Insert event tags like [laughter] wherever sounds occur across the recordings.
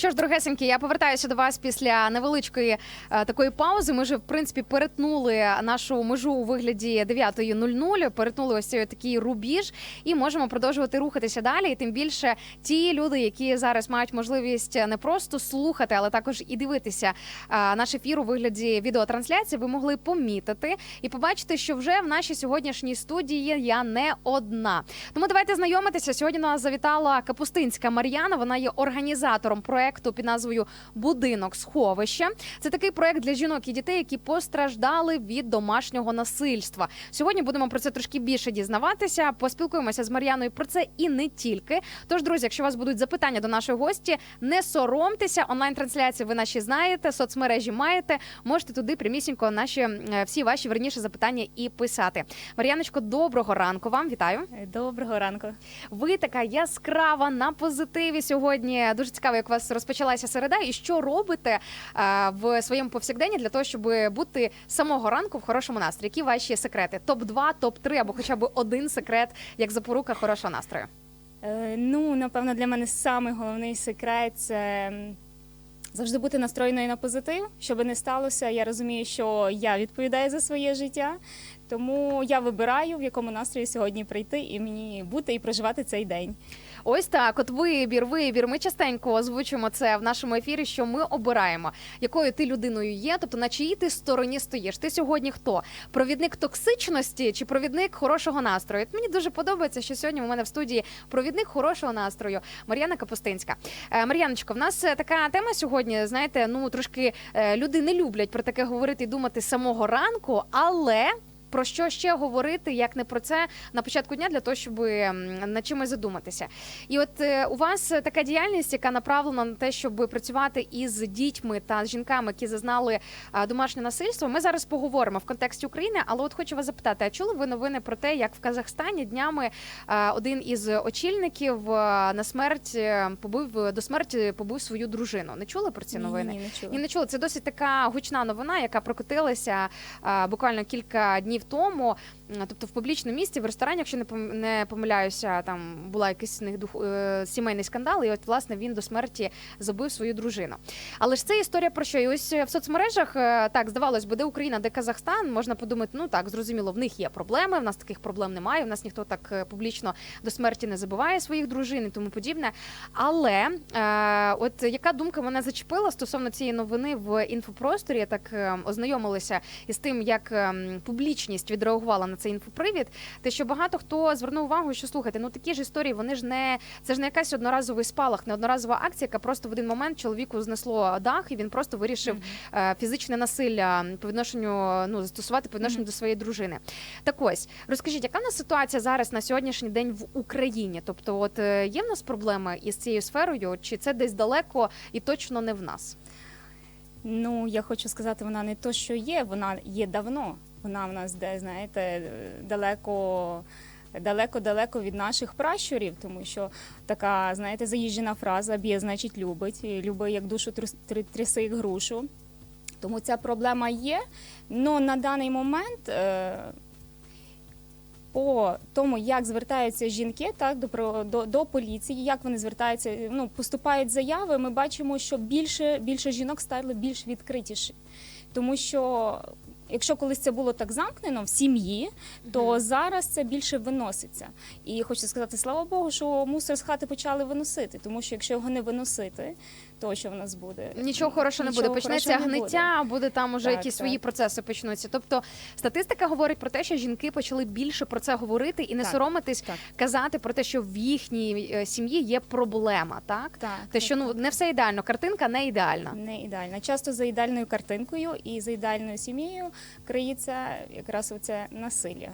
що ж, дорогесенькі, я повертаюся до вас після невеличкої е, такої паузи. Ми вже в принципі перетнули нашу межу у вигляді 9.00, перетнули ось цей такий рубіж, і можемо продовжувати рухатися далі. І тим більше ті люди, які зараз мають можливість не просто слухати, але також і дивитися е, наш ефір у вигляді відеотрансляції, ви могли помітити і побачити, що вже в нашій сьогоднішній студії я не одна. Тому давайте знайомитися. Сьогодні нас завітала Капустинська Мар'яна. Вона є організатором проекту під назвою Будинок сховище. Це такий проект для жінок і дітей, які постраждали від домашнього насильства. Сьогодні будемо про це трошки більше дізнаватися. Поспілкуємося з Мар'яною про це і не тільки. Тож, друзі, якщо у вас будуть запитання до нашої гості, не соромтеся. Онлайн трансляції ви наші знаєте, соцмережі маєте. Можете туди прямісінько наші е, всі ваші верніше запитання і писати. Мар'яночко, доброго ранку вам вітаю. Доброго ранку. Ви така яскрава на позитиві сьогодні. Дуже цікаво, як у вас розпочалася середа, і що робите е, в своєму повсякденні для того, щоб бути з самого ранку в хорошому настрої. Які ваші секрети? Топ 2 топ 3 або хоча б один секрет, як запорука хорошого настрою. Е, ну, напевно, для мене самий головний секрет це завжди бути настроєною на позитив. Що би не сталося, я розумію, що я відповідаю за своє життя. Тому я вибираю, в якому настрої сьогодні прийти і мені бути і проживати цей день. Ось так, от вибір, вибір. Ми частенько озвучуємо це в нашому ефірі, що ми обираємо, якою ти людиною є, тобто на чиїй ти стороні стоїш. Ти сьогодні хто? Провідник токсичності чи провідник хорошого настрою? Мені дуже подобається, що сьогодні у мене в студії провідник хорошого настрою Мар'яна Капустинська. Е, Мар'яночко, в нас е, така тема сьогодні. Знаєте, ну трошки е, люди не люблять про таке говорити і думати самого ранку, але. Про що ще говорити, як не про це на початку дня для того, щоб над чимось задуматися? І от е, у вас така діяльність, яка направлена на те, щоб працювати із дітьми та з жінками, які зазнали е, домашнє насильство. Ми зараз поговоримо в контексті України, але от хочу вас запитати: а чули ви новини про те, як в Казахстані днями е, один із очільників на смерть побив до смерті побив свою дружину? Не чули про ці новини? Ні, ні, не чула. Ні, не чула. Це досить така гучна новина, яка прокотилася буквально кілька днів тому. Тобто в публічному місці в ресторані, якщо не пом- помиляюся, там була якийсь них дух е, сімейний скандал, і от власне він до смерті забив свою дружину. Але ж це історія про що? І ось е, в соцмережах е, так здавалось би, де Україна, де Казахстан, можна подумати, ну так зрозуміло, в них є проблеми. В нас таких проблем немає. В нас ніхто так публічно до смерті не забиває своїх дружин і тому подібне. Але от яка думка мене зачепила стосовно цієї новини в інфопросторі? Я так ознайомилася із тим, як ем, публічність відреагувала на цей інфопривід. Те, що багато хто звернув увагу, що слухайте, ну такі ж історії, вони ж не це ж не якась одноразовий спалах, не одноразова акція, яка просто в один момент чоловіку знесло дах, і він просто вирішив е, фізичне насилля по відношенню ну застосувати по відношенню до своєї дружини. Так ось розкажіть, яка в нас ситуація зараз на сьогоднішній день в Україні? Тобто, от е, є в нас проблеми із цією сферою, чи це десь далеко і точно не в нас? Ну, я хочу сказати, вона не то, що є, вона є давно. Вона в нас де, знаєте, далеко. Далеко-далеко від наших пращурів, тому що така, знаєте, заїжджена фраза б'є, значить, любить. І Любить як душу тряс- тря- тряси як грушу. Тому ця проблема є. але на даний момент е, по тому, як звертаються жінки так, до, до, до поліції, як вони звертаються, ну, поступають заяви, ми бачимо, що більше, більше жінок стали більш відкритіші. Тому що якщо колись це було так замкнено в сім'ї, то зараз це більше виноситься. І хочу сказати, слава Богу, що мусор з хати почали виносити, тому що якщо його не виносити, то що в нас буде? Нічого хорошого не буде. Почнеться хорошого не гниття, буде. там уже Так, якісь так. свої процеси почнуться. Тобто статистика говорить про те, що жінки почали більше про це говорити і не Так, соромитись так. казати про те, що в їхній е, сім'ї є проблема, так? Так, Те, що ну не все ідеально, картинка не ідеальна. Не ідеальна. Часто за ідеальною картинкою і за ідеальною сім'єю криється якраз оце насилля,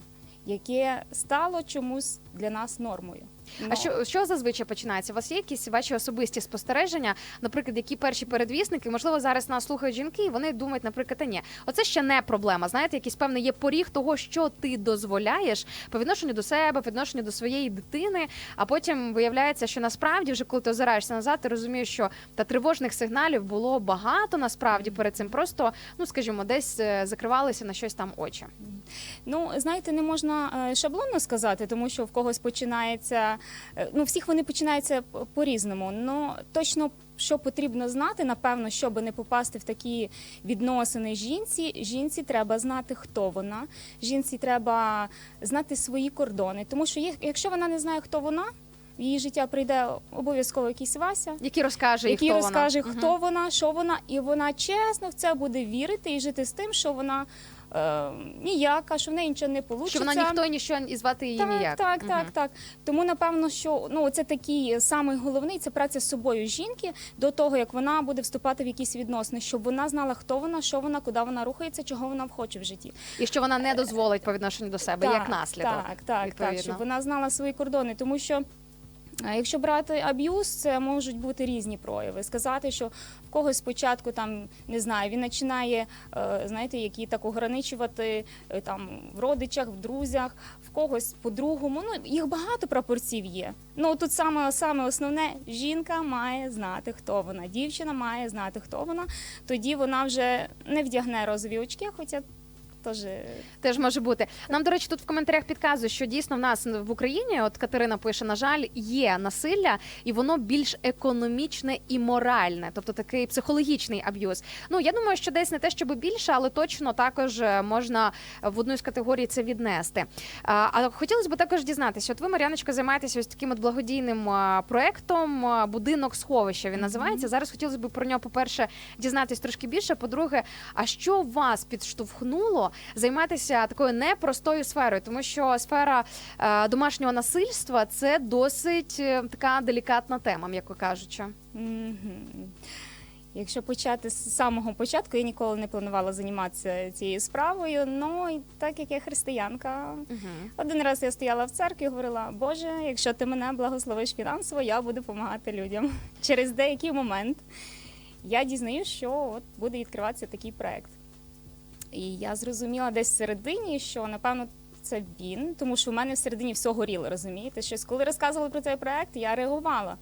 яке стало чомусь для нас нормою. А що, що зазвичай починається? У вас є якісь ваші особисті спостереження, наприклад, які перші передвісники? Можливо, зараз нас слухають жінки, і вони думають, наприклад, та ні, оце ще не проблема. Знаєте, якийсь певний є поріг того, що ти дозволяєш по відношенню до себе, по відношенню до своєї дитини. А потім виявляється, що насправді, вже коли ти озираєшся назад, ти розумієш, що та тривожних сигналів було багато насправді перед цим. Просто ну скажімо, десь е, закривалися на щось там очі. Ну, знаєте, не можна е, шаблонно сказати, тому що в когось починається е, ну всіх вони починаються по-різному. Ну точно що потрібно знати, напевно, щоб не попасти в такі відносини жінці. Жінці треба знати, хто вона. Жінці треба знати свої кордони. Тому що якщо вона не знає, хто вона, в її життя прийде обов'язково якийсь Вася, Який розкаже, який хто розкаже, вона. хто вона, що вона, і вона чесно в це буде вірити і жити з тим, що вона е, ніяка, що в неї нічого не вийде. Що вона ніхто і ніщо і звати її Так, ніяк. так, так, так. Тому напевно, що ну це такий самий головний це праця з собою жінки до того, як вона буде вступати в якісь відносини, щоб вона знала, хто вона, що вона, куди вона рухається, чого вона хоче в житті. І що вона не дозволить по відношенню до себе, як наслідок. Так, так, так, щоб вона знала свої кордони, тому що. Якщо брати аб'юз, це можуть бути різні прояви. Сказати, що в когось спочатку там не знаю, він починає, е, знаєте, які так ограничувати е, там в родичах, в друзях, в когось по-другому. Ну їх багато прапорців є. Ну тут саме саме основне жінка має знати, хто вона. Дівчина має знати, хто вона. Тоді вона вже не вдягне розові очки, хоча теж Теж може бути. Нам, до речі, тут в коментарях підказують, що дійсно в нас в Україні, от Катерина пише, на жаль, є насилля, і воно більш економічне і моральне, тобто такий психологічний аб'юз. Ну я думаю, що десь не те, щоб більше, але точно також е, можна в одну з категорій це віднести. А хотілося б також дізнатися, от ви, Мар'яночка, займаєтеся ось таким от благодійним проектом будинок сховища. Він називається. Зараз хотілося б про нього, по-перше, дізнатись трошки більше. По-друге, а що вас підштовхнуло займатися такою непростою сферою, тому що сфера е, домашнього насильства це досить е, така делікатна тема, м'яко кажучи. Якщо почати з самого початку, я ніколи не планувала займатися цією справою. Ну і так як я християнка, Угу. один раз я стояла в церкві і говорила: Боже, якщо ти мене благословиш фінансово, я буду допомагати людям. [laughs] Через деякий момент я дізнаюсь, що от буде відкриватися такий проект. І я зрозуміла десь всередині, що напевно. Це він, тому що в мене всередині все горіло, розумієте? Щось, коли розказували про цей проект, я реагувала.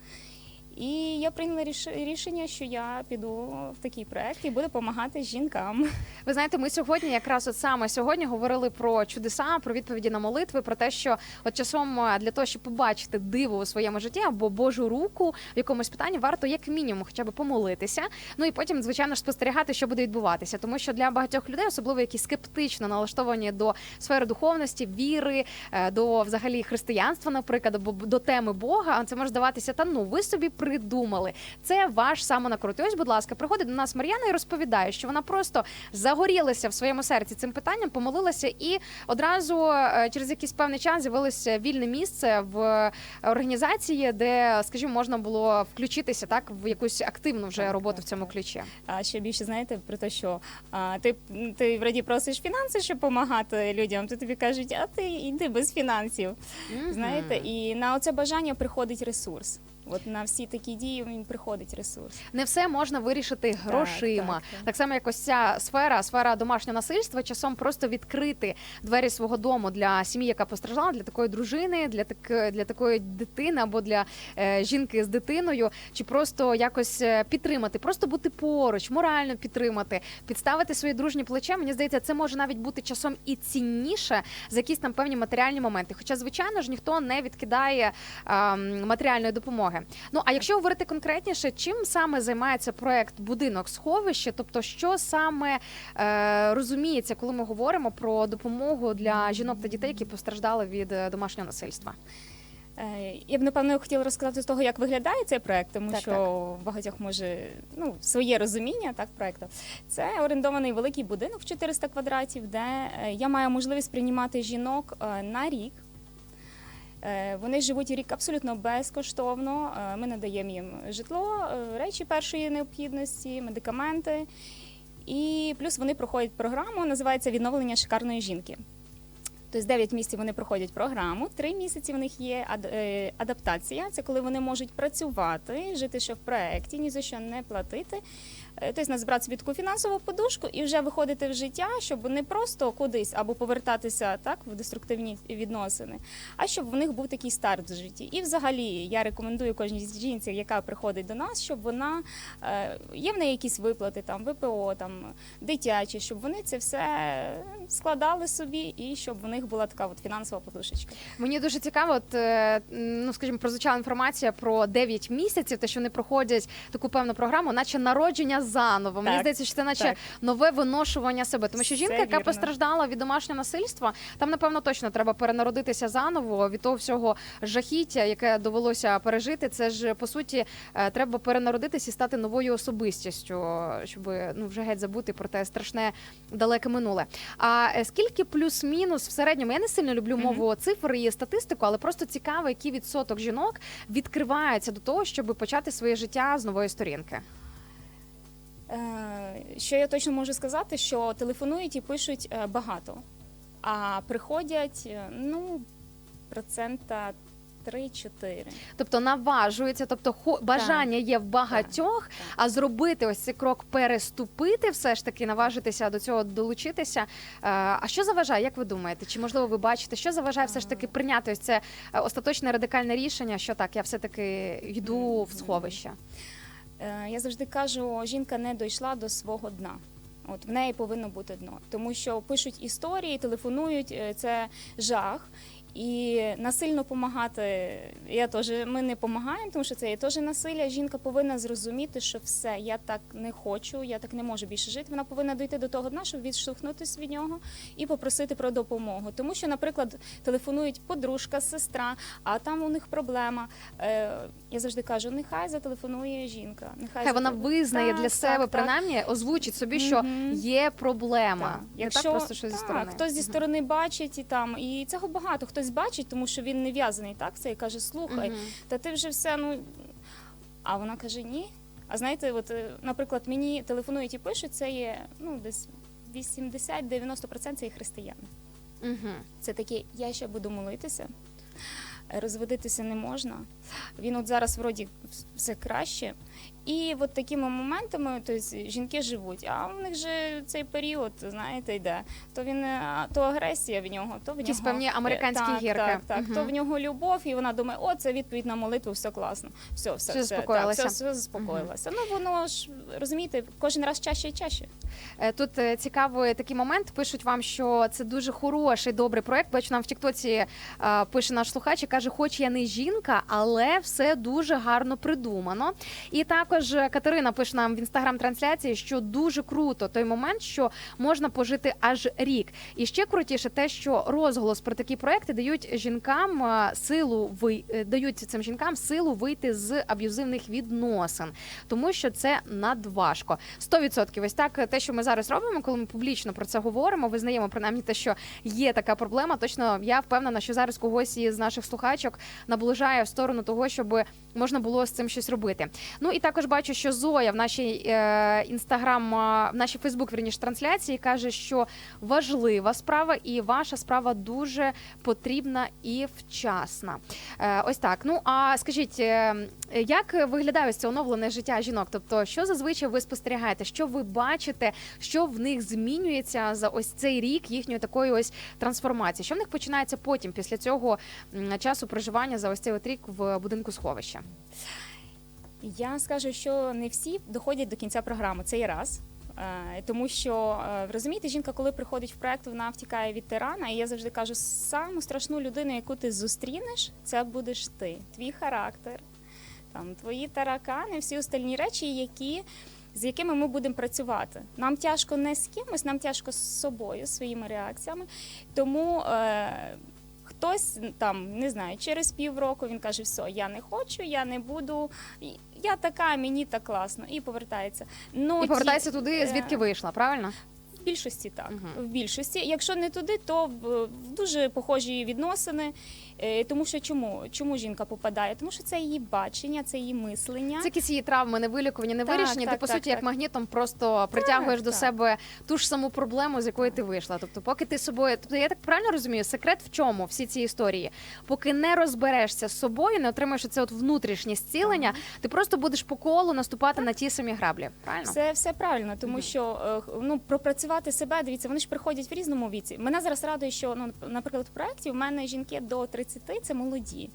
І я прийняла ріш- рішення, що я піду в такий проект і буду допомагати жінкам. Ви знаєте, ми сьогодні, якраз от саме сьогодні, говорили про чудеса, про відповіді на молитви, про те, що от часом е, для того, щоб побачити диво у своєму житті або Божу руку в якомусь питанні, варто як мінімум хоча б помолитися. Ну і потім, звичайно ж, спостерігати, що буде відбуватися. Тому що для багатьох людей, особливо які скептично налаштовані до сфери духовності, віри, е, до взагалі християнства, наприклад, або до теми Бога, це може здаватися, та ну ви собі придумали. Це ваш самонакрут. І Ось, будь ласка, приходить до нас Мар'яна і розповідає, що вона просто загорілася в своєму серці цим питанням, помолилася, і одразу е, через якийсь певний час з'явилося вільне місце в організації, де, скажімо, можна було включитися так в якусь активну вже роботу в цьому ключі. А ще більше знаєте про те, що а, ти, ти вроді просиш фінанси, щоб допомагати людям. То тобі кажуть, а ти йди без фінансів. Знаєте, і на оце бажання приходить ресурс. От на всі такі дії він приходить ресурс. не все можна вирішити грошима. Так, так, так. само, як ось ця сфера, сфера домашнього насильства, часом просто відкрити двері свого дому для сім'ї, яка постраждала, для такої дружини, для так, для такої дитини або для е, жінки з дитиною, чи просто якось е, підтримати, просто бути поруч, морально підтримати, підставити свої дружні плече. Мені здається, це може навіть бути часом і цінніше за якісь там певні матеріальні моменти. Хоча, звичайно ж, ніхто не відкидає ем, матеріальної допомоги. Ну а якщо говорити конкретніше, чим саме займається проект будинок сховище? Тобто, що саме е, розуміється, коли ми говоримо про допомогу для жінок та дітей, які постраждали від е, домашнього насильства? Е, Я б напевно хотіла розказати з того, як виглядає цей проект, тому Так, що так. багатьох може ну своє розуміння так проекту. Це орендований великий будинок в 400 квадратів, де е, я маю можливість приймати жінок на рік. Е, Вони живуть рік абсолютно безкоштовно. Е, Ми надаємо їм житло, е, речі першої необхідності, медикаменти. І плюс вони проходять програму, називається відновлення шикарної жінки. Тобто 9 місяців вони проходять програму, 3 місяці в них є ад- адаптація. Це коли вони можуть працювати, жити ще в проєкті, ні за що не платити. Е, Тобто назбирати собі таку фінансову подушку і вже виходити в життя, щоб не просто кудись або повертатися так в деструктивні відносини, а щоб в них був такий старт в житті. І взагалі я рекомендую кожній жінці, яка приходить до нас, щоб вона е, є в неї якісь виплати, там ВПО, там дитячі, щоб вони це все складали собі і щоб в них була така от фінансова подушечка. Мені дуже цікаво, от, е, ну скажімо, прозвучала інформація про 9 місяців, те, що вони проходять таку певну програму, наче народження заново. Мені Так, здається, що це наче так. нове виношування себе. Тому що Все жінка, яка вірно. постраждала від домашнього насильства, там напевно точно треба перенародитися заново від того всього жахіття, яке довелося пережити. Це ж по суті е, треба перенародитися і стати новою особистістю, щоб ну вже геть забути про те страшне далеке минуле. А е, скільки плюс-мінус в середньому? Я не сильно люблю Мгм. мову цифр і статистику, але просто цікаво, який відсоток жінок відкривається до того, щоб почати своє життя з нової сторінки. Е, Що я точно можу сказати, що телефонують і пишуть е, багато, а приходять е, ну процента 3-4. Тобто наважується, тобто хо- бажання є в багатьох, так. а зробити ось цей крок переступити, все ж таки наважитися до цього долучитися. А що заважає? Як ви думаєте? Чи можливо ви бачите, що заважає все ж таки прийняти ось це остаточне радикальне рішення? Що так, я все таки йду в сховище? Е, Я завжди кажу, жінка не дійшла до свого дна. От в неї повинно бути дно, тому що пишуть історії, телефонують, е, це жах. І насильно допомагати, я теж ми не допомагаємо, тому що це є теж насилля. Жінка повинна зрозуміти, що все, я так не хочу, я так не можу більше жити. Вона повинна дійти до того дна, щоб відштовхнутися від нього і попросити про допомогу. Тому що, наприклад, телефонують подружка, сестра, а там у них проблема. Е, я завжди кажу, нехай зателефонує жінка. Нехай Хай вона визнає Так, для себе, так. принаймні, озвучить собі, що Мгм. є проблема. Так. Не Якщо так просто що зі так, сторони. хтось зі сторони бачить і там, і цього багато хтось бачить, тому що він не в'язаний так це і каже: слухай, Мгм. та ти вже все, ну а вона каже ні. А знаєте, от, е, наприклад, мені телефонують і пишуть, це є ну десь 80-90% це є християни. Мгм. Це такі, я ще буду молитися, розводитися не можна. Він от зараз вроді все краще. І от такими моментами тобто, жінки живуть, а в них же цей період, знаєте, йде. То він е, то агресія в нього, то в Якісь нього певні американські так, гірки. Так, так. Мгм. То в нього любов, і вона думає, о, це відповідь на молитву, все класно. Все, все, Все все, заспокоїлася. Так, все, все заспокоїлася. Ну воно ж розумієте, кожен раз чаще і чаще. Е, Тут е, цікавий такий момент. Пишуть вам, що це дуже хороший, добрий проект. Бачу, нам в Тіктоці пише наш слухач і каже, хоч я не жінка, але все дуже гарно придумано. І також е, Катерина пише нам в інстаграм-трансляції, що дуже круто той момент, що можна пожити аж рік. І ще крутіше те, що розголос про такі проекти дають жінкам е, силу ви е, дають цим жінкам силу вийти з аб'юзивних відносин, тому що це надважко. 100% ось так те, що ми зараз робимо, коли ми публічно про це говоримо, визнаємо принаймні те, що є така проблема. Точно я впевнена, що зараз когось із наших слухачок наближає в сторону того, щоб можна було з цим щось робити. Ну і також бачу, що Зоя в нашій е, інстаграм, е, в нашій Фейсбук верніше трансляції каже, що важлива справа, і ваша справа дуже потрібна і вчасна. Е, ось так. Ну а скажіть, е, як виглядає це оновлене життя жінок? Тобто, що зазвичай ви спостерігаєте, що ви бачите, що в них змінюється за ось цей рік їхньої такої ось трансформації? Що в них починається потім, після цього часу проживання за ось цей от рік в будинку сховища? Я скажу, що не всі доходять до кінця програми. Це є раз. Е, Тому що е, розумієте, жінка, коли приходить в проект, вона втікає від тирана. І я завжди кажу, саму страшну людину, яку ти зустрінеш, це будеш ти, твій характер, там твої таракани, всі остальні речі, які. З якими ми будемо працювати. Нам тяжко не з кимось, нам тяжко з собою, своїми реакціями. Тому е, хтось там не знаю, через півроку він каже: все, я не хочу, я не буду. Я така, мені так класно, і повертається. Ну, І повертається ті- туди, е, звідки вийшла, правильно? В більшості так. Угу. В більшості. Якщо не туди, то в, в дуже похожі відносини. Е, Тому що чому? Чому жінка попадає? Тому що це її бачення, це її мислення. Це якісь її травми, не вилікувані, не Так, вирішені. Ти так, по так, суті, як так. магнітом, просто притягуєш до так. себе ту ж саму проблему, з якої ти вийшла. Тобто, поки ти собою, тобто я так правильно розумію, секрет в чому всі ці історії? Поки не розберешся з собою, не отримаєш це от внутрішнє зцілення, ти просто будеш по колу наступати на ті самі граблі. Правильно? Все, все правильно, тому Мгм. що е, ну пропрацювати себе. Дивіться, вони ж приходять в різному віці. Мене зараз радує, що ну, наприклад, в проєкті в мене жінки до 30 – це молоді.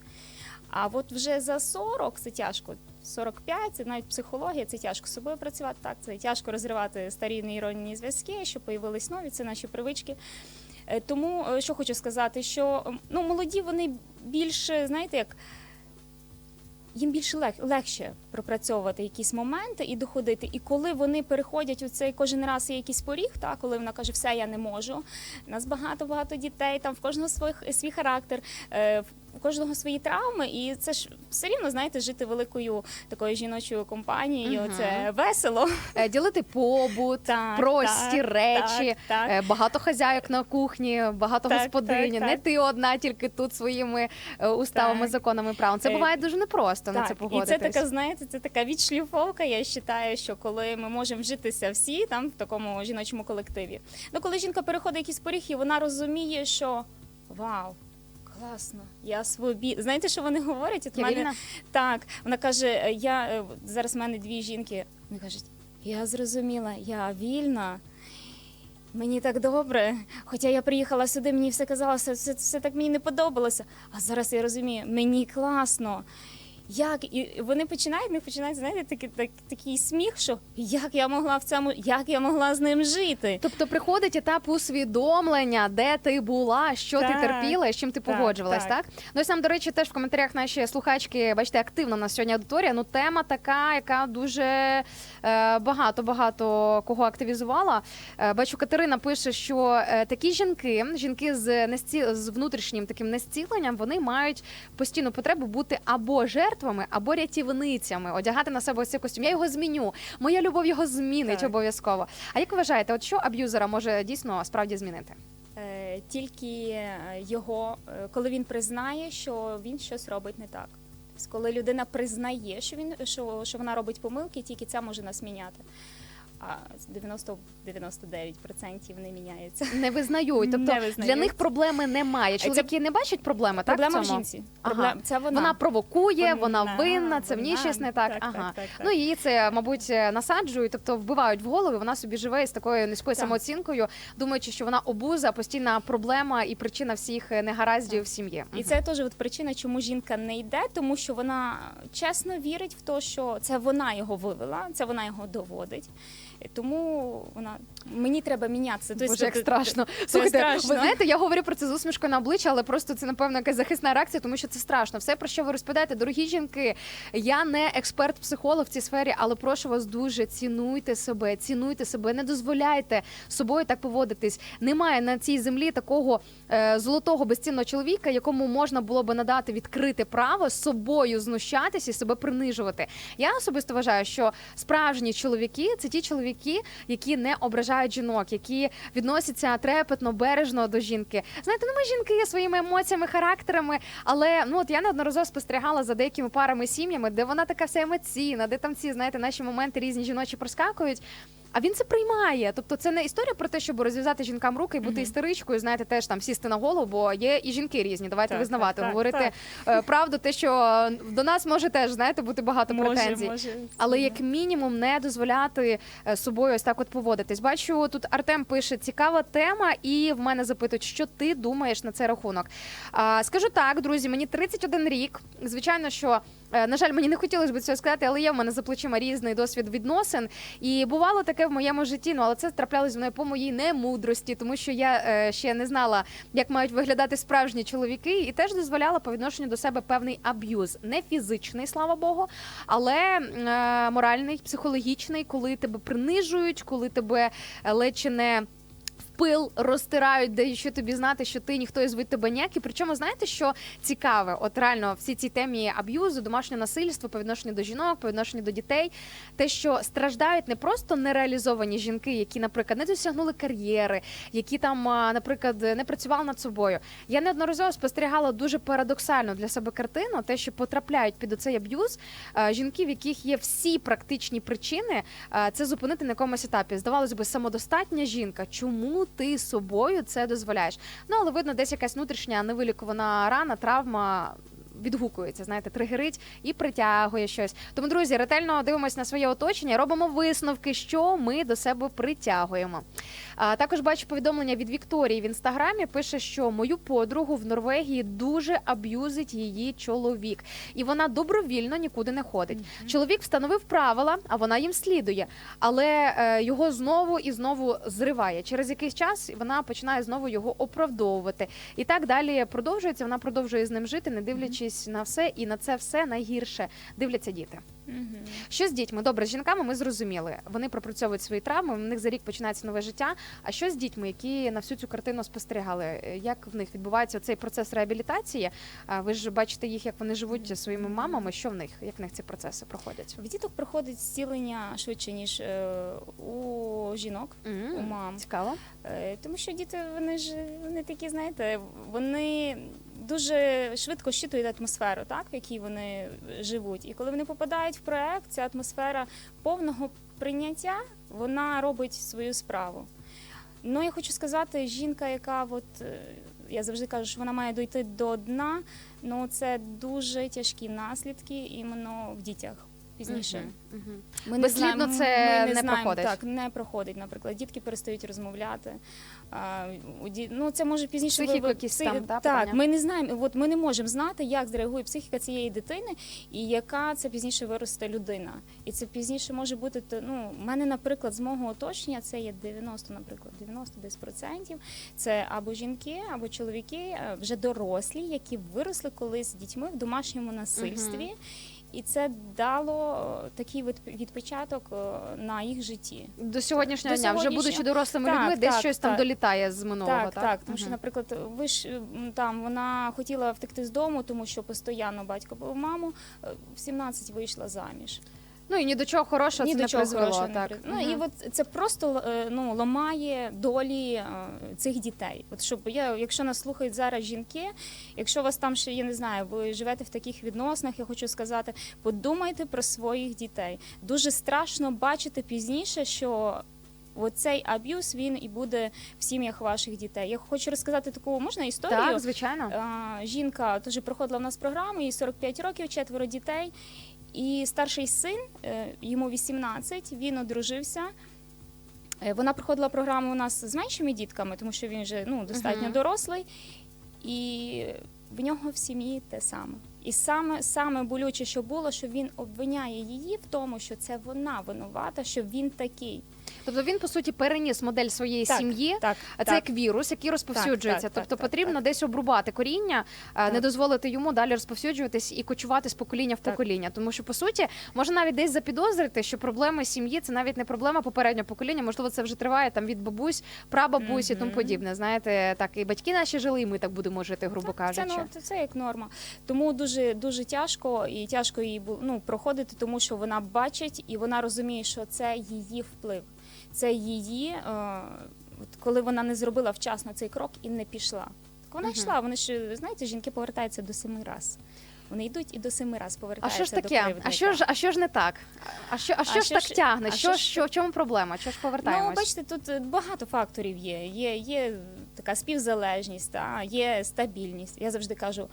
А от вже за 40 це тяжко. 45 це навіть психологія, це тяжко з собою працювати. Так, це тяжко розривати старі нейронні зв'язки, щоб появились нові, це наші привички. Е, Тому е, що хочу сказати, що ну, молоді вони більше, знаєте, як. Їм більше лег, легше пропрацьовувати якісь моменти і доходити. І коли вони переходять у цей кожен раз якийсь поріг, та коли вона каже, все я не можу. У нас багато багато дітей, там в кожного свій, свій характер, в кожного свої травми, і це ж все рівно, знаєте, жити великою такою жіночою компанією. Мгм. Це весело. Е, Ділити побут, Так, прості так, речі. Так, так. Е, Багато хазяйок на кухні, багато Так, господині. так, Не так. ти одна, тільки тут своїми е, уставами, Так. законами, правилами. Це Е, буває дуже непросто на це і погодитись. це така, знаєте, це така відшліфовка. Я вважаю, що коли ми можемо вжитися всі там в такому жіночому колективі. Ну коли жінка переходить якийсь поріг, і вона розуміє, що вау. Класно, я свобі. Знаєте, що вони говорять? От Я мене- вільна? Так, вона каже: е, я е, зараз в мене дві жінки. Вони кажуть, я зрозуміла, я вільна. Мені так добре. Хоча я приїхала сюди, мені все казалося, все, все так мені не подобалося. А зараз я розумію, мені класно. Як і вони починають, них починають, знаєте, такий, так, такий сміх, що як я могла в цьому, як я могла з ним жити. Тобто приходить етап усвідомлення, де ти була, що ти терпіла, і з чим ти так, погоджувалась, так. так. Ну ось нам, до речі, теж в коментарях наші слухачки, бачите, активно у нас сьогодні аудиторія. Ну, тема така, яка дуже е, багато багато кого активізувала. Е, бачу, Катерина пише, що е, такі жінки, жінки з несці... з внутрішнім таким нестіленням, вони мають постійну потребу бути або жертвами, або рятівницями, одягати на себе ось цей костюм. Я його зміню. Моя любов його змінить Так. обов'язково. А як ви вважаєте, от що аб'юзера може дійсно справді змінити? Е, тільки е, його, е, коли він признає, що він щось робить не так. Тобто, коли людина признає, що він що, що вона робить помилки, тільки це може нас міняти. А 90-99% не міняється. Не визнають. Тобто Не визнають. для них проблеми немає. Це Чоловіки не бачать проблеми, так? Проблема в цьому? жінці. Ага. Це вона. Вона провокує, вона Вона, винна, це в ній щось не так. Так, ага. так, так, так. Ну її це, мабуть, насаджують, тобто вбивають в голову. Вона собі живе з такою низькою Так. самооцінкою, думаючи, що вона обуза, постійна проблема і причина всіх негараздів в сім'ї. І Мгм. це теж от причина, чому жінка не йде, тому що вона чесно вірить в те, що це вона його вивела, це вона його доводить. Тому вона мені треба мінятися. Тобто, Боже, як страшно. це Слухайте, страшно. ви знаєте, я говорю про це з усмішкою на обличчя, але просто це напевно якась захисна реакція, тому що це страшно. Все про що ви розповідаєте, дорогі жінки. Я не експерт-психолог в цій сфері, але прошу вас дуже цінуйте себе, цінуйте себе, не дозволяйте собою так поводитись. Немає на цій землі такого е, золотого безцінного чоловіка, якому можна було би надати відкрите право з собою знущатися і себе принижувати. Я особисто вважаю, що справжні чоловіки це ті чоловіки, які не ображають жінок, які відносяться трепетно, бережно до жінки. Знаєте, ну ми жінки є своїми емоціями, характерами, але ну от я неодноразово спостерігала за деякими парами сім'ями, де вона така вся емоційна, де там ці знаєте наші моменти різні жіночі проскакують. А він це приймає. Тобто це не історія про те, щоб розв'язати жінкам руки і бути Мгм. істеричкою, знаєте, теж там сісти на голову, бо є і жінки різні. Давайте Так, визнавати, так, так, говорити так. е, правду, те, що е, до нас може теж знаєте бути багато може, претензій. може, Але як мінімум не дозволяти е, собою ось так от поводитись. Бачу, тут Артем пише цікава тема, і в мене запитують, що ти думаєш на цей рахунок. А, скажу так, друзі, мені 31 рік. Звичайно, що на жаль, мені не хотілося б цього сказати, але є в мене за плечима різний досвід відносин. І бувало таке в моєму житті. Ну але це траплялось мною по моїй немудрості, тому що я е, ще не знала, як мають виглядати справжні чоловіки, і теж дозволяла по відношенню до себе певний аб'юз, не фізичний, слава Богу, але е, моральний, психологічний, коли тебе принижують, коли тебе е, чи не пил розтирають, що тобі знати, що ти ніхто і звуть тебе ніякий. Причому знаєте, що цікаве, от реально всі ці темі аб'юзу, домашнього насильства по відношенню до жінок, по відношенню до дітей, те, що страждають не просто нереалізовані жінки, які, наприклад, не досягнули кар'єри, які там, наприклад, не працювали над собою. Я неодноразово спостерігала дуже парадоксальну для себе картину, те, що потрапляють під оцей аб'юз жінки, в яких є всі практичні причини це зупинити на якомусь етапі. Здавалось би, самодостатня жінка. Чому ти собою це дозволяєш? Ну але видно, десь якась внутрішня невилікувана рана, травма. Відгукується, знаєте, тригерить і притягує щось. Тому, друзі, ретельно дивимося на своє оточення, робимо висновки, що ми до себе притягуємо. А також бачу повідомлення від Вікторії в інстаграмі. Пише, що мою подругу в Норвегії дуже аб'юзить її чоловік, і вона добровільно нікуди не ходить. Чоловік встановив правила, а вона їм слідує, але е, його знову і знову зриває. Через якийсь час вона починає знову його оправдовувати. І так далі продовжується. Вона продовжує з ним жити, не дивлячись на все, і на це все найгірше дивляться діти. Мгм. Що з дітьми? Добре, з жінками ми зрозуміли. Вони пропрацьовують свої травми. В них за рік починається нове життя. А що з дітьми, які на всю цю картину спостерігали? Як в них відбувається цей процес реабілітації? Ви ж бачите їх, як вони живуть зі своїми мамами. Що в них? Як в них ці процеси проходять? В діток проходить зцілення швидше, ніж е, у жінок, М, у мам. Цікаво. Е, Тому що діти вони ж вони такі, знаєте, вони дуже швидко щитують атмосферу, так в якій вони живуть. І коли вони попадають в проект, ця атмосфера повного прийняття вона робить свою справу. Ну я хочу сказати, жінка, яка от е, я завжди кажу, що вона має дойти до дна. Ну це дуже тяжкі наслідки іменно в дітях пізніше. Мгм, мгм. Ми Безслідно знаємо- це ми не знаємо, проходить. Так, не проходить. Наприклад, дітки перестають розмовляти. А, у ді- ну це може пізніше Психіку ви- ви- якісь там, та, так. питання? Ми не знаємо. От ми не можемо знати, як зреагує психіка цієї дитини, і яка це пізніше виросте людина. І це пізніше може бути. то, Ну, в мене, наприклад, з мого оточення це є 90, наприклад, 90 десь процентів. Це або жінки, або чоловіки, е, вже дорослі, які виросли колись з дітьми в домашньому насильстві. І це дало е, такий від- відпечаток е, на їх житті. До сьогоднішнього До дня, вже будучи дорослими Так, людьми, десь так, щось там долітає з минулого. Так, так, тому що, наприклад, ви ж там вона хотіла втекти з дому, тому що постійно батько був маму, е, в 17 вийшла заміж. Ну і ні до чого хорошого Ні це до не чого призвело. хорошого не так. при- Ну Мгм. і от це просто е, ну ламає долі е, цих дітей. От щоб я, якщо нас слухають зараз жінки, якщо у вас там ще я не знаю, ви живете в таких відносинах, я хочу сказати, подумайте про своїх дітей. Дуже страшно бачити пізніше, що. Оцей аб'юз він і буде в сім'ях ваших дітей. Я хочу розказати таку можна історію. Так, звичайно. А, Жінка теж проходила в нас програму, їй 45 років, четверо дітей. І старший син, е, йому 18, він одружився. Е, Вона проходила програму у нас з меншими дітками, тому що він вже ну, достатньо Мгм. дорослий. І в нього в сім'ї те саме. І саме, саме болюче, що було, що він обвиняє її в тому, що це вона винувата, що він такий. Тобто він по суті переніс модель своєї Так, сім'ї. Так, А це так. як вірус, який розповсюджується. так, так, тобто так, потрібно так. десь обрубати коріння, а, не дозволити йому далі розповсюджуватись і кочувати з покоління в Так. покоління. Тому що по суті можна навіть десь запідозрити, що проблеми сім'ї це навіть не проблема попереднього покоління. Можливо, це вже триває там від бабусь, прабабусь і тому подібне. Знаєте, так і батьки наші жили, і ми так будемо жити, грубо Так, це, кажучи. ну, це, це як норма. Тому дуже дуже тяжко і тяжко бу- ну, проходити, тому що вона бачить і вона розуміє, що це її вплив. Це її, е, от коли вона не зробила вчасно цей крок і не пішла. Так вона йшла. Вони ж знаєте, жінки повертаються до семи раз. Вони йдуть і до семи раз А що ж до? А що ж, а що ж не так? А що, а що А ж так тягне? а Що, що, в чому проблема? Що ж повертаємось? Ну, бачите, тут е, багато факторів є. Є, є така співзалежність, та, є стабільність. Я завжди кажу.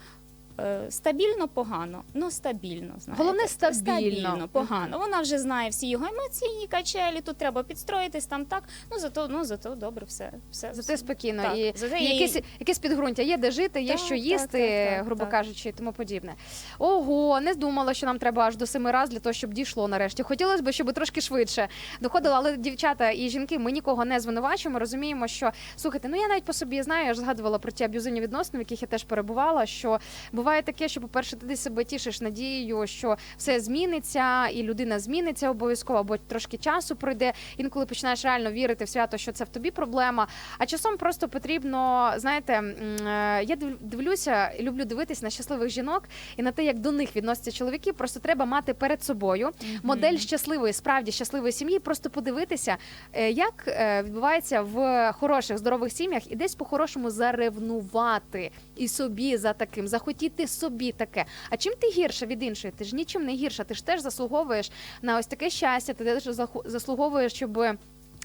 Е, Стабільно погано, ну стабільно. Знаєте. Головне, стабільно. Мгм. погано. Вона вже знає всі його емоційні качелі. Тут треба підстроїтись там так. Ну зато, ну зато добре, все. все Зате спокійно Так, і зате і і- якесь, якесь підґрунтя, є де жити, є Так, що їсти, так, так, грубо так. кажучи, і тому подібне. Ого, не думала, що нам треба аж до семи разів для того, щоб дійшло нарешті. Хотілося б, щоб трошки швидше доходило, але дівчата і жінки, ми нікого не звинувачуємо. Розуміємо, що слухайте, ну я навіть по собі знаю, я ж згадувала про ті аб'юзивні відносини, в яких я теж перебувала. Що буває таке, що, по-перше, ти себе тішиш надією, що все зміниться, і людина зміниться обов'язково, або трошки часу пройде. Інколи починаєш реально вірити в свято, що це в тобі проблема. А часом просто потрібно, знаєте, е, я див- дивлюся люблю дивитись на щасливих жінок і на те, як до них відносяться чоловіки. Просто треба мати перед собою модель щасливої, справді щасливої сім'ї, просто подивитися, е, як е, відбувається в хороших, здорових сім'ях, і десь по-хорошому заревнувати і собі за таким, захотіти собі таке. А чим ти гірша від іншої? Ти ж нічим не гірша. Ти ж теж заслуговуєш на ось таке щастя. Ти теж заслуговуєш, щоб.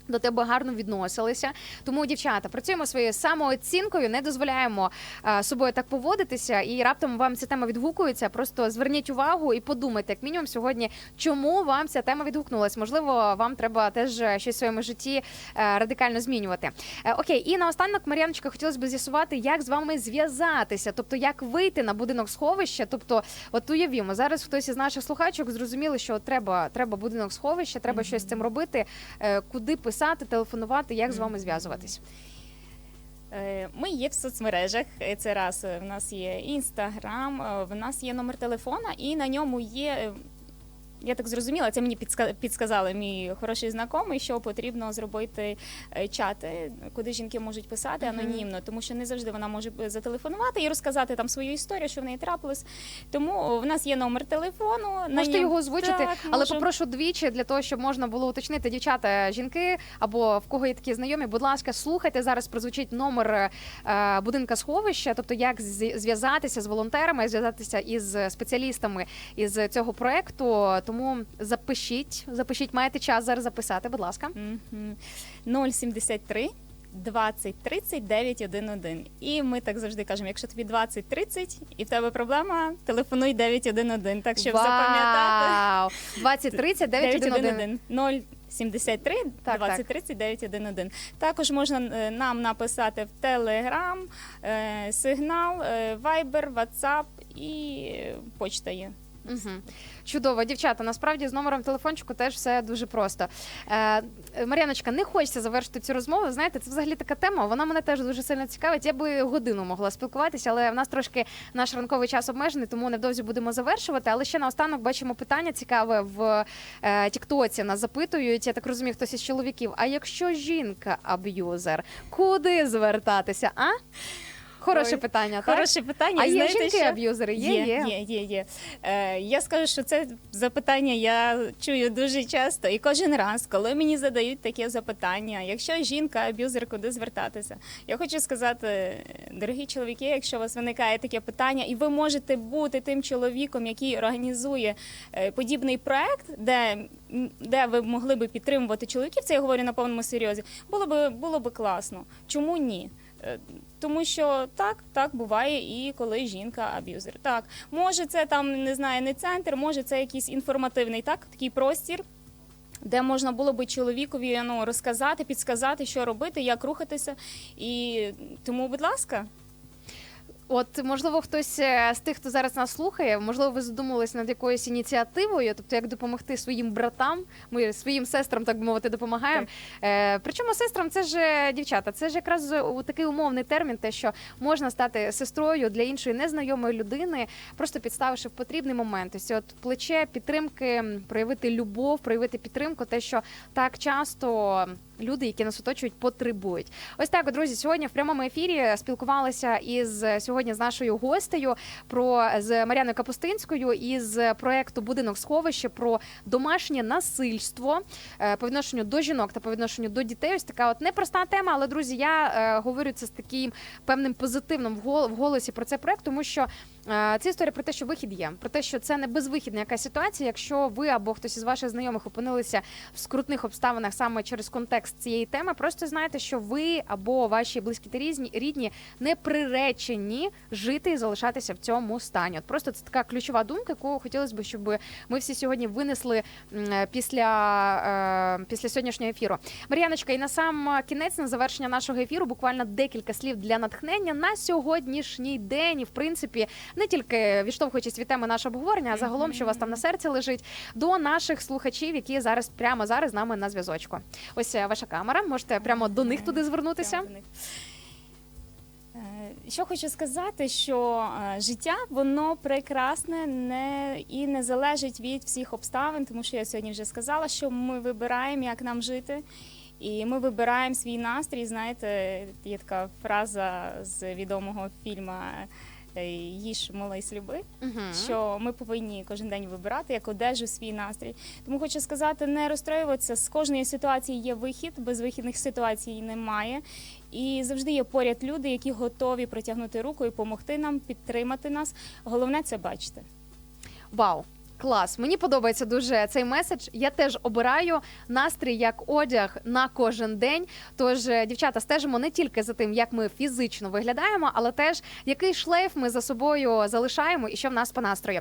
До тебе гарно відносилися. Тому, дівчата, працюємо своєю самооцінкою, не дозволяємо е, собою так поводитися. І раптом вам ця тема відгукується. Просто зверніть увагу і подумайте, як мінімум, сьогодні, чому вам ця тема відгукнулась. Можливо, вам треба теж щось в своєму житті е, радикально змінювати. Е, окей, і наостанок, Мар'яночка, хотілося б з'ясувати, як з вами зв'язатися, тобто як вийти на будинок сховища. Тобто, от уявімо, зараз хтось із наших слухачок зрозуміли, що треба, треба будинок сховища, треба щось з цим робити. Куди писати, телефонувати, як з вами зв'язуватись? Е, Ми є в соцмережах. Е, Це раз е, в нас є інстаграм, в нас є номер телефона, і на ньому є. Е, Я так зрозуміла, це мені підска- підсказали мій хороший знайомий, що потрібно зробити е, чати, куди жінки можуть писати анонімно, тому що не завжди вона може зателефонувати і розказати там свою історію, що в неї трапилось. Тому в нас є номер телефону. Можете його озвучити, Так, але можу. попрошу двічі для того, щоб можна було уточнити дівчата, жінки або в кого є такі знайомі. Будь ласка, слухайте зараз. Прозвучить номер е, будинка сховища, тобто як зв'язатися з волонтерами, зв'язатися із спеціалістами із цього проекту. Тому запишіть, запишіть, маєте час зараз записати. Будь ласка. Мгм. 073 20 30 911. І ми так завжди кажемо: якщо тобі 20 30 і в тебе проблема, телефонуй 911. Так щоб запам'ятати. Вау! 20 30 911. 911 073 Так, 20 так. 30 911. Також можна е, нам написати в Telegram, е, Сигнал, е, Viber, WhatsApp і почта є. Угу. Чудово, дівчата. Насправді з номером телефончику теж все дуже просто. Е, Мар'яночка, не хочеться завершити цю розмову. Знаєте, це взагалі така тема. Вона мене теж дуже сильно цікавить. Я би годину могла спілкуватися, але в нас трошки наш ранковий час обмежений, тому невдовзі будемо завершувати. Але ще наостанок бачимо питання цікаве в е, Тіктоці. Нас запитують. Я так розумію, хтось із чоловіків. А якщо жінка аб'юзер, куди звертатися? А? Хороше питання. так? Хороше питання. А є знаєте, жінки що? аб'юзери? Є, є. є, є, є. Е, я скажу, що це запитання я чую дуже часто. І кожен раз, коли мені задають таке запитання, якщо жінка аб'юзер, куди звертатися? Я хочу сказати, дорогі чоловіки, якщо у вас виникає таке питання, і ви можете бути тим чоловіком, який організує е, подібний проект, де, де ви могли би підтримувати чоловіків, це я говорю на повному серйозі, було би було би класно. Чому ні? Е, Тому що так, так буває і коли жінка аб'юзер. Так, може, це там не знаю, не центр, може це якийсь інформативний, так, такий простір. Де можна було би чоловікові ну, розказати, підсказати, що робити, як рухатися. І тому, будь ласка, От можливо, хтось е, з тих, хто зараз нас слухає, можливо, ви задумувались над якоюсь ініціативою, тобто як допомогти своїм братам. Ми своїм сестрам, так би мовити, допомагаємо. Е, причому сестрам це ж е, дівчата, це ж якраз у такий умовний термін, те, що можна стати сестрою для іншої незнайомої людини, просто підставивши в потрібний момент. Ось от плече підтримки, проявити любов, проявити підтримку, те, що так часто. Люди, які нас оточують, потребують. Ось так, друзі. Сьогодні в прямому ефірі спілкувалися із сьогодні з нашою гостею про з Мар'яною Капустинською із проекту Будинок сховище про домашнє насильство е, по відношенню до жінок та по відношенню до дітей. Ось така от непроста тема. Але друзі, я е, говорю це з таким певним позитивним в гол- голосі про цей проект, тому що це історія про те, що вихід є, про те, що це не безвихідна якась ситуація. Якщо ви або хтось із ваших знайомих опинилися в скрутних обставинах саме через контекст цієї теми, просто знайте, що ви або ваші близькі та різні рідні не приречені жити і залишатися в цьому стані. От просто це така ключова думка, яку хотілося б, щоб ми всі сьогодні винесли після, е, після сьогоднішнього ефіру. Мар'яночка, і на сам кінець на завершення нашого ефіру буквально декілька слів для натхнення на сьогоднішній день. В принципі, не тільки відштовхуючись від теми нашого обговорення, а загалом, що у вас там на серці лежить, до наших слухачів, які зараз прямо зараз з нами на зв'язочку. Ось е, ваша камера. Можете прямо до них туди звернутися. Е, Що хочу сказати, що е, життя воно прекрасне не і не залежить від всіх обставин, тому що я сьогодні вже сказала, що ми вибираємо, як нам жити. І ми вибираємо свій настрій. Знаєте, є така фраза з відомого фільму е, Їж молись люби. Мгм. що ми повинні кожен день вибирати як одежу свій настрій. Тому хочу сказати, не розстроюватися. З кожної ситуації є вихід, безвихідних ситуацій немає. І завжди є поряд люди, які готові протягнути руку і допомогти нам, підтримати нас. Головне це бачити. Вау. Клас, мені подобається дуже цей меседж. Я теж обираю настрій як одяг на кожен день. Тож, е, дівчата, стежимо не тільки за тим, як ми фізично виглядаємо, але теж який шлейф ми за собою залишаємо і що в нас по настрою.